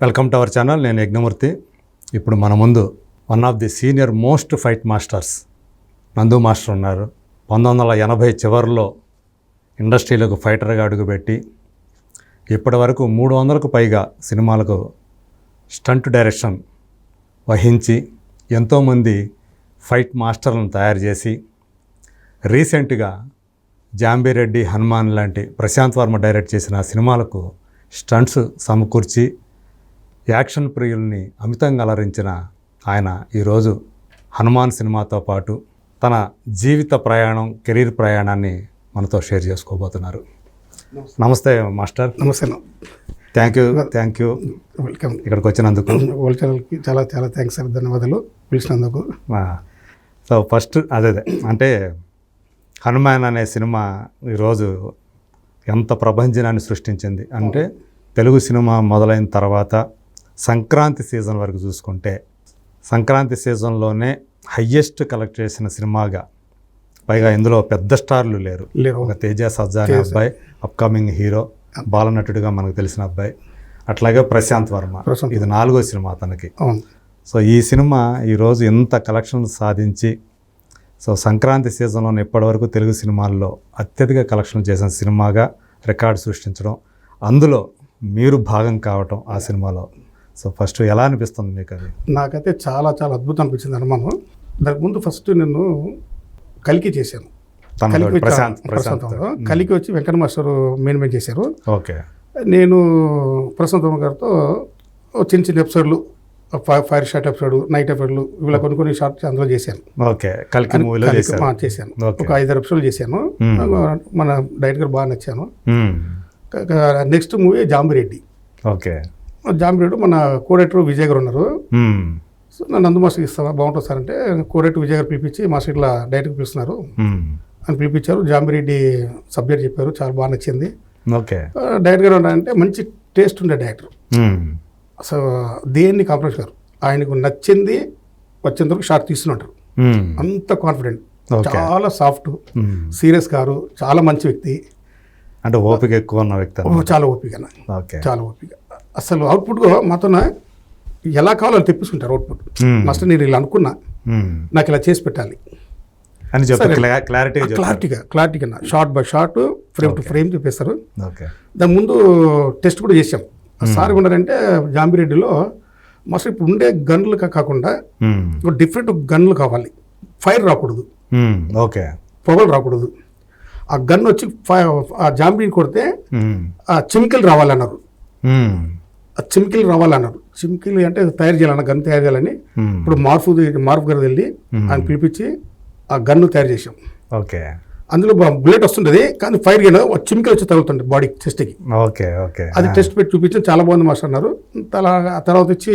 Welcome to our channel నేను యజ్ఞమూర్తి. ఇప్పుడు మన ముందు one of the senior most fight masters Nandu master ఉన్నారు. పంతొమ్మిది వందల ఎనభై చివరిలో ఇండస్ట్రీలకు ఫైటర్గా అడుగుపెట్టి ఇప్పటి వరకు మూడు వందలకు పైగా సినిమాలకు స్టంట్ డైరెక్షన్ వహించి ఎంతోమంది ఫైట్ మాస్టర్లను తయారు చేసి రీసెంట్గా జాంబీరెడ్డి హనుమాన్ లాంటి ప్రశాంత్ వర్మ డైరెక్ట్ చేసిన సినిమాలకు స్టంట్స్ సమకూర్చి యాక్షన్ ప్రియుల్ని అమితంగా అలరించిన ఆయన ఈరోజు హనుమాన్ సినిమాతో పాటు తన జీవిత ప్రయాణం కెరీర్ ప్రయాణాన్ని మనతో షేర్ చేసుకోబోతున్నారు. నమస్తే. మాస్టర్. నమస్తే thank you thank you welcome ఇక్కడికి వచ్చినందుకు. ఛానల్కి చాలా చాలా థ్యాంక్స్ సార్ ధన్యవాదాలు పిలిచినందుకు. సో ఫస్ట్ అదే అదే. అంటే హనుమాన్ అనే సినిమా ఈరోజు ఎంత ప్రభంజనాన్ని సృష్టించింది అంటే తెలుగు సినిమా మొదలైన తర్వాత సంక్రాంతి సీజన్ వరకు చూసుకుంటే సంక్రాంతి సీజన్లోనే హయ్యెస్ట్ కలెక్ట్ చేసిన సినిమాగా పైగా ఇందులో పెద్ద స్టార్లు లేరు. ఒక తేజ సజ్జా అనే అబ్బాయి అప్కమింగ్ హీరో బాలనటుడిగా మనకు తెలిసిన అబ్బాయి అట్లాగే ప్రశాంత్ వర్మ. ఇది నాలుగో సినిమా అతనికి. సో ఈ సినిమా ఈరోజు ఎంత కలెక్షన్ సాధించి సో సంక్రాంతి సీజన్లో ఇప్పటివరకు తెలుగు సినిమాల్లో అత్యధిక కలెక్షన్ చేసిన సినిమాగా రికార్డు సృష్టించడం అందులో మీరు భాగం కావటం ఆ సినిమాలో. సో ఫస్ట్ ఎలా అనిపిస్తుంది మీకు అది? నాకైతే చాలా చాలా అద్భుతం అనిపించింది అనుమానం. దానికి ముందు ఫస్ట్ నేను కలికి చేశాను. కలికి కలికి వచ్చి వెంకట మాస్టర్ మెయిన్ మెయిన్ చేశారు. ఓకే. నేను ప్రశాంత్ గారితో చిన్న చిన్న ఎపిసోడ్లు ఫైర్ షాట్ ఎపిసోడ్ నైట్ ఎపిసోడ్లు ఇలా కొన్ని కొన్ని షార్ట్స్ అందులో చేశాను. ఓకే. కల్కి మూవీలో చేశాను. ఒక ఐదారు ఎపిసోడ్లు చేశాను. మన డైరెక్టర్ గారు బాగా నచ్చాను. Next movie Zombie Reddy. Okay. Zombie Reddy మన కోడేటర్ విజయ్ గారు ఉన్నారు. సో నన్ను నందు మాస్టర్ ఇస్తావా? బాగుంటుంది సార్ అంటే కోడేటర్ విజయ్ గారు పిలిపించి మాస్టర్ ఇట్లా డైరెక్ట్గా పిలుస్తున్నారు. అని పిలిపించారు. జాంబిరెడ్డి సబ్జెక్ట్ చెప్పారు. చాలా బాగా నచ్చింది. ఓకే. ఆ, డైరెక్టర్ గారు అంటే మంచి టేస్ట్ ఉండే డైరెక్టర్. అసలు దేన్ని కాంప్రమైజ్ గారు ఆయనకు నచ్చింది వచ్చేంత వరకు షార్ట్ మ్మ్. అంత కాన్ఫిడెంట్. చాలా సాఫ్ట్. సీరియస్ గారు చాలా మంచి వ్యక్తి. అంటే ఓపిక ఎక్కువ ఉన్న వ్యక్తి. చాలా ఓపిక ఓకే. చాలా ఓపిక. అసలు అవుట్పుట్ మాతో ఎలా కావాలో తెప్పించుకుంటారు అవుట్పుట్ మ్మ్. మాస్టర్ నేను ఇలా అనుకున్నా. నాకు ఇలా చేసి పెట్టాలి. అని క్లారిటీ క్లారిటీగా క్లారిటీగా short by short frame to frame చెప్పేస్తారు. దాని ముందు టెస్ట్ కూడా చేసాం సార్ ఉన్నారంటే జాంబిరెడ్డిలో మాస్టర్ ఇప్పుడు ఉండే గన్లు కాకుండా డిఫరెంట్ గన్లు కావాలి. ఫైర్ రాకూడదు. ఓకే పొగలు రాకూడదు. ఆ గన్ వచ్చి ఫై ఆ జాంబీని కొడితే. ఆ చిమికలు రావాలన్నారు. చిమికలు రావాలన్నారు. చిమికలు అంటే తయారు చేయాలన్న గన్ తయారు చేయాలని మ్మ్. ఇప్పుడు మార్ఫు మార్ఫ్ గారు వెళ్ళి మ్మ్. ఆయన పిలిపించి ఆ గన్ను తయారు చేసాం ఓకే. అందులో బుల్లెట్ వస్తుంటది కానీ ఫైర్ గిన చిమికలు వచ్చి తగులుతుంది బాడీ చెస్ట్కి. Okay okay. అది టెస్ట్ పెట్టి చూపించాం చాలా బాగుంది మాస్టర్ అన్నారు. తర్వాత వచ్చి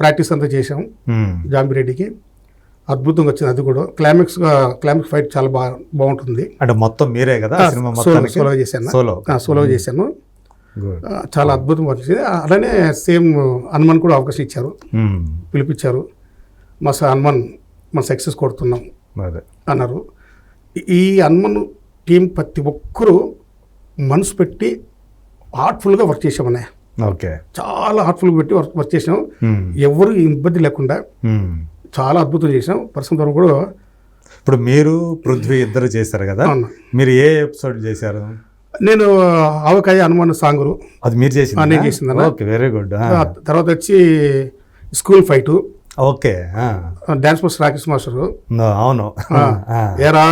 ప్రాక్టీస్ అంతా చేసాం మ్మ్. జాంబిరెడ్డికి అద్భుతంగా వచ్చింది అది కూడా. క్లైమాక్స్ క్లైమాక్స్ ఫైట్ చాలా బాగా బాగుంటుంది. అంటే మొత్తం మీరే కదా సోలో చేశాను. సోలో. చేశాను. చాలా అద్భుతంగా వచ్చింది అలానే సేమ్ హనుమాన్ కూడా అవకాశం ఇచ్చారు. మ్మ్. పిలిపించారు మా సార్ హనుమాన్ మన సక్సెస్ కొడుతున్నాం అన్నారు. ఈ- హనుమాన్ టీం ప్రతి ఒక్కరూ మనసు పెట్టి హార్ట్ఫుల్గా వర్క్ చేసామనే ఓకే. చాలా హార్ట్ఫుల్గా పెట్టి వర్క్ వర్క్ చేసాం మ్మ్. ఎవరు ఇబ్బంది లేకుండా మ్మ్. చాలా అద్భుతం చేసాం వరకు కూడా ఇప్పుడు మీరు పృథ్వీ ఇద్దరు చేశారు కదా. మీరు ఏ ఎపిసోడ్ చేశారు? నేను ఆవకాయ హనుమాన్ సాంగురు. అది మీరు నేను చేసింది. ఓకే వెరీ గుడ్ తర్వాత వచ్చి school fight. Okay. Dance master Rakesh master. అవును. ఏరా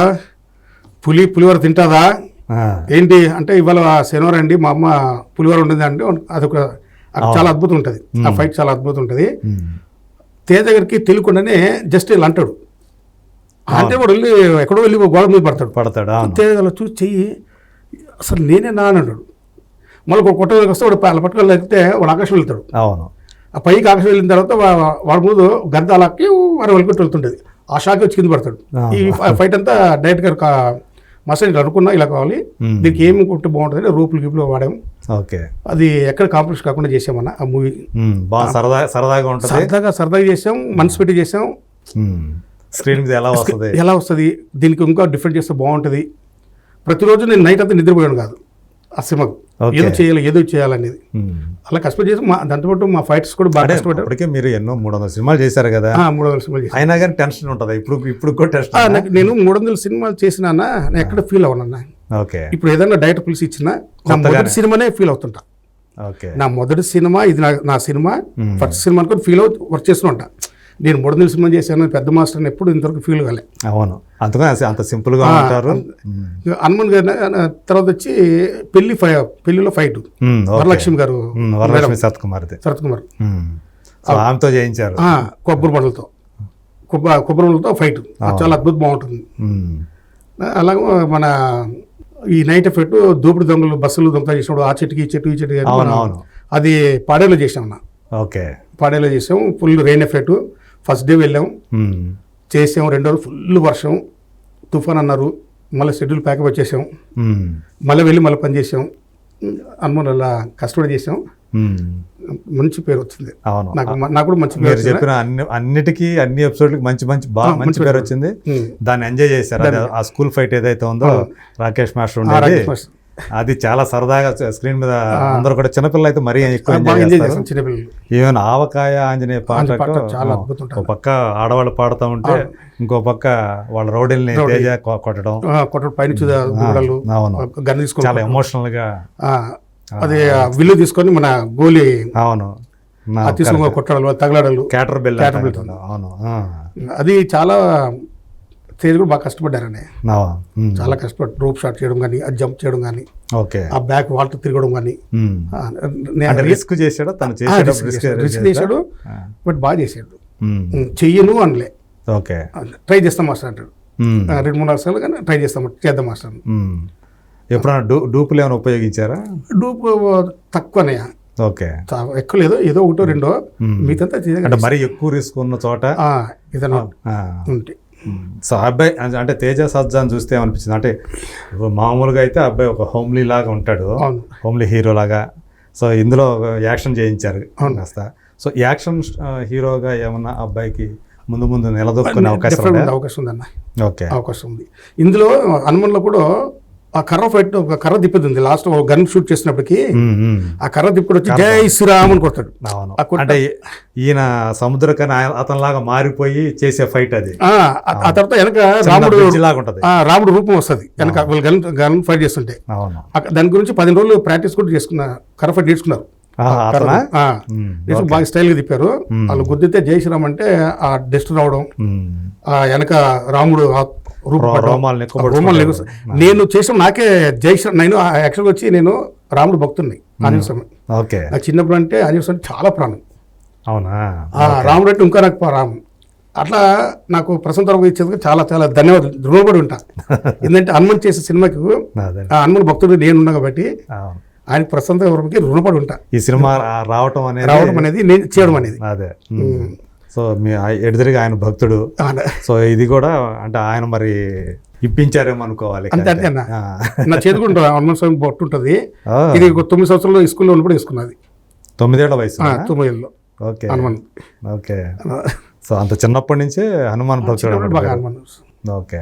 పులి పులివర తింటాదా. ఏంటి? అంటే ఇవాళ శనివారం అండి మా అమ్మ పులివర ఉండేది అంటే అదొక అది చాలా అద్భుతం ఉంటుంది. ఆ ఫైట్ చాలా అద్భుతం ఉంటుంది. తేజ గారికి తెలియకుండానే జస్ట్ ఇలా అంటాడు. అంటే వాడు వెళ్ళి ఎక్కడో వెళ్ళి గోడ మీద పడతాడు. పడతాడు తేజ అలా చూసి చెయ్యి అసలు నేనే నా అని అన్నాడు. మళ్ళీ ఒక కొట్ట వస్తే వాడు అలా పట్టుకొని లేకపోతే వాడు ఆకాశం వెళ్తాడు. అవును. ఆ పైకి ఆకాశం వెళ్ళిన తర్వాత వాడి ముందు గద్ద అలాకి వాడు వెళ్ళిపెట్టి వెళ్తుంటుంది ఆ షాక్ వచ్చి కింద పడతాడు. ఈ ఫైట్ అంతా డైరెక్ట్ గారు మసాజ్ అనుకున్నా ఇలా కావాలి. దీనికి ఏమి కొట్టి బాగుంటుంది రూపులు గిప్పులు వాడాము. ఓకే. అది ఎక్కడ కాంప్రమైజ్ కాకుండా చేసామన్న ఆ మూవీ. బాగా సరదా సరదాగా ఉంటుంది. సరదాగా సరదాగా చేసాం. మనసు పెట్టి చేసాం. స్క్రీన్ మీద ఎలా వస్తుంది? ఎలా వస్తుంది? దీనికి ఇంకా డిఫరెంట్ చేస్తే బాగుంటుంది. ప్రతిరోజు నేను నైట్ అంతా నిద్రపోయాను కాదు. ఆ సినిమాకు. ఏదో చేయాలి ఏదో చేయాలనేది. అలా కష్టపడి చేసి మా దాంతోపాటు మా ఫైటర్స్ కూడా బాగా కష్టపడ్డారు అప్పటికే మీరు ఎన్నో మూడు వందల సినిమాలు చేశారు కదా. ఆ, మూడు వందల సినిమాలు అయినా కానీ టెన్షన్ ఉంటుంది. ఇప్పుడు ఇప్పుడు కూడా టెన్షన్ నాకు నేను మూడు వందల సినిమాలు చేసినా నేను ఎక్కడ ఫీల్ అవునన్నా ఓకే. ఇప్పుడు ఏదైనా డైరెక్ట్ పిలిచి ఇచ్చినా నా. మొదటి సినిమానే ఫీల్ అవుతుంటా. ఓకే. నా మొదటి సినిమా ఇది నా నా సినిమా. ఫస్ట్ సినిమా అనుకుని ఫీల్ అవుతూ వర్క్ చేస్తూ ఉంటా. నేను మూడు వందల సినిమా చేశాను పెద్ద మాస్టర్ అని ఎప్పుడు ఇంతవరకు ఫీల్ కాలే. అవును. అందుకని అంత సింపుల్గా ఆ, ఉంటారు. హనుమాన్ గారి తర్వాత వచ్చి పెళ్ళి ఫై పెళ్ళిలో ఫైట్. వరలక్ష్మి గారు వరలక్ష్మి సత్ కుమార్. ఆమెతో చేయించారు. కొబ్బరి బండలతో. కొబ్బరి కొబ్బరి బండలతో ఫైట్ చాలా అద్భుతం బాగుంటుంది. అలాగే మన ఈ నైట్ ఎఫెక్ట్ దోపిడి దొంగలు బస్సులు దొంగ చేసినప్పుడు ఆ చెట్టుకి ఈ చెట్టు ఈ చెట్టు. అది పాడేలో చేసాం అన్న ఓకే. పాడేలో చేసాం full rain effect first day వెళ్ళాం. చేసాం. రెండో రోజు ఫుల్ వర్షం. తుఫాన్ అన్నారు. మళ్ళీ షెడ్యూల్ ప్యాకప్ వచ్చేసాం మళ్ళీ వెళ్ళి మళ్ళీ పని చేసాం. అనుమోన్ అలా కష్టపడి చేసాం. మంచి పేరు వచ్చింది. నాకు నాకు కూడా మంచి పేరు చెప్పిన అన్ని అన్నిటికీ అన్ని ఎపిసోడ్లకి మంచి మంచి బాగా మంచి పేరు. వచ్చింది. దాన్ని ఎంజాయ్ చేశారు. ఆ స్కూల్ ఫైట్ ఏదైతే ఉందో రాకేష్ మాస్టర్ ఉండేది. అది చాలా సరదాగా స్క్రీన్ మీద అందరూ కూడా చిన్నపిల్లలు అయితే మరీ ఎక్కువ ఎంజాయ్ చేస్తారు. ఈవెన్ ఆవకాయ ఆంజనేయ పాట. ఒక పక్క ఆడవాళ్ళు పాడుతూ ఉంటే ఇంకో పక్క వాళ్ళ రౌడీల్ని తేజ కొట్టడం. అవును. గన్ తీసుకొని చాలా ఎమోషనల్గా అది విల్లు తీసుకొని మన గోలీ అవును. తీసుకొని కొట్టడాలు తగలడాలు. Cater bill Cater bill. అవును. అది చాలా తేజ్ కూడా బాగా కష్టపడ్డారని. చాలా కష్టపడి రోప్ షాట్ చేయడం కానీ అది జంప్ చేయడం కానీ ఓకే. ఆ బ్యాక్ వాల్ట్ తిరగడం కానీ రిస్క్ చేసాడా తను రిస్క్ చేశాడు. చేశాడు. బట్ బాగా చేశాడు. చెయ్యను అనలే. ఓకే. ట్రై చేస్తాం మాస్టర్ అంటాడు. రెండు మూడు సార్లు కానీ ట్రై చేస్తాం చేద్దాం మాస్టర్. ఎప్పుడైనా డూ డూపులు ఏమైనా ఉపయోగించారా? డూప్ తక్కువనే ఓకే. ఎక్కువ లేదో. ఏదో ఒకటో రెండో. మిగతా అంటే మరీ ఎక్కువ రిస్క్ ఉన్న చోట? ఆ. ఉంటే. సో అబ్బాయి అంటే- తేజ సజ్జాన్ చూస్తే ఏమనిపించింది? అంటే మామూలుగా అయితే అబ్బాయి ఒక హోమ్లీ లాగా ఉంటాడు. హోమ్లీ హీరో లాగా. సో ఇందులో యాక్షన్ చేయించారు కాస్త. సో యాక్షన్ హీరోగా ఏమన్నా అబ్బాయికి ముందు ముందు నిలదొక్కునే అవకాశం అవకాశం ఉందన్న. ఓకే. అవకాశం ఉంది. ఇందులో హనుమన్లో కూడా ఆ కర్ర ఫైట్ ఒక కర్ర తిప్పేది ఉంది లాస్ట్ గన్ షూట్ చేసినప్పటికి. ఆ కర్ర తిప్పుడు వచ్చి జై శ్రీరామ్ అని కొడతాడు. అంటే ఈయన సముద్రకని అతనిలాగా మారిపోయి చేసే ఫైట్ అది. ఆ, తర్వాత వెనక రాముడు రాముడు రూపం వస్తుంది. వెనక వీళ్ళు గన్ గన్ ఫైట్ చేస్తుంటే. దాని గురించి పది రోజులు ప్రాక్టీస్ కూడా చేసుకున్న కర్ర ఫైట్ నేర్చుకున్నారు బాగా స్టైల్గా తిప్పారు. వాళ్ళు గుద్దితే జై శ్రీరామ్ అంటే ఆ డస్ట్ రావడం. ఆ వెనక రాముడు. రోమాలు. నేను చేసిన నాకే జై శ్రీరామ్ నేను యాక్చువల్గా వచ్చి నేను రాముడు భక్తుడిని ఆంజనేయ స్వామి. ఓకే. నాకు చిన్నప్పుడు అంటే ఆంజనేయ స్వామి చాలా ప్రాణం. అవునా? ఆ, రాముడు అంటే ఇంకా నాకు రాము. అట్లా నాకు ప్రశాంత్ రావు ఇచ్చేందుకు చాలా చాలా ధన్యవాదాలు. రుణపడి ఉంటా. ఎందుకంటే హనుమంత్ చేసే సినిమాకి ఆ హనుమన్ భక్తుడు నేను కాబట్టి. ఆయన ప్రశాంత్ రావుకి రుణపడి ఉంటా. ఈ సినిమా రావటం అనేది రావడం అనేది నేను చేయడం అనేది. అదే. సో మీ ఎడదిరిగి ఆయన భక్తుడు. సో ఇది కూడా అంటే ఆయన మరి ఇప్పించారేమో అనుకోవాలి అంతే. నా ఉంటుంది? హనుమాన్ స్వామి బొట్టు ఉంటుంది. ఇది తొమ్మిది సంవత్సరాలు స్కూల్లో ఉన్నప్పుడు వేసుకున్నది. తొమ్మిదేళ్ళ వయసు ఆ, తొమ్మిది ఏళ్ళలో ఓకే. హనుమాన్. ఓకే. సో అంత చిన్నప్పటి నుంచే హనుమాన్ భక్తుడు ఓకే.